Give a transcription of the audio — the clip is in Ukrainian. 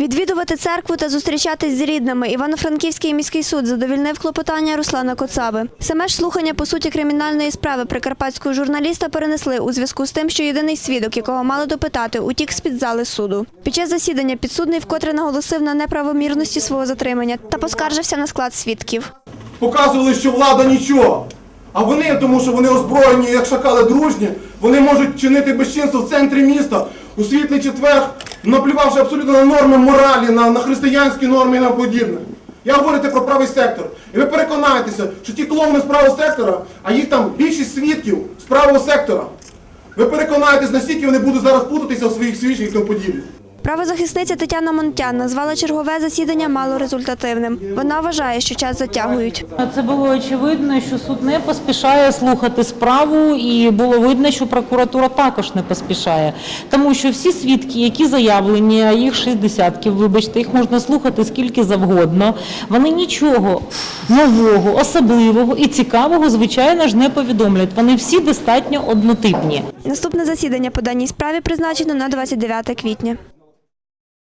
Відвідувати церкву та зустрічатись з рідними Івано-Франківський міський суд задовільнив клопотання Руслана Коцаби. Саме ж слухання по суті кримінальної справи прикарпатського журналіста перенесли у зв'язку з тим, що єдиний свідок, якого мали допитати, утік з під зали суду. Під час засідання підсудний вкотре наголосив на неправомірності свого затримання та поскаржився на склад свідків. показували, що влада нічого. А вони, тому що вони озброєні, як шакали дружні, вони можуть чинити безчинство в центрі міста у світлий четвер, наплювавши абсолютно на норми моралі, на, на християнські норми і на подібне. Я говорите про правий сектор. І ви переконаєтеся, що ті клоуни з правого сектора, а їх там більшість свідків з правого сектора. Ви переконаєтесь, настільки вони будуть зараз путатися в своїх свідченнях і тому подібне. Правозахисниця Тетяна Монтян назвала чергове засідання малорезультативним. Вона вважає, що час затягують. Це було очевидно, що суд не поспішає слухати справу, і було видно, що прокуратура також не поспішає. Тому що всі свідки, які заявлені, а їх шість десятків, вибачте, їх можна слухати скільки завгодно. Вони нічого нового, особливого і цікавого, звичайно ж, не повідомлять. Вони всі достатньо однотипні. Наступне засідання по даній справі призначено на 29 квітня.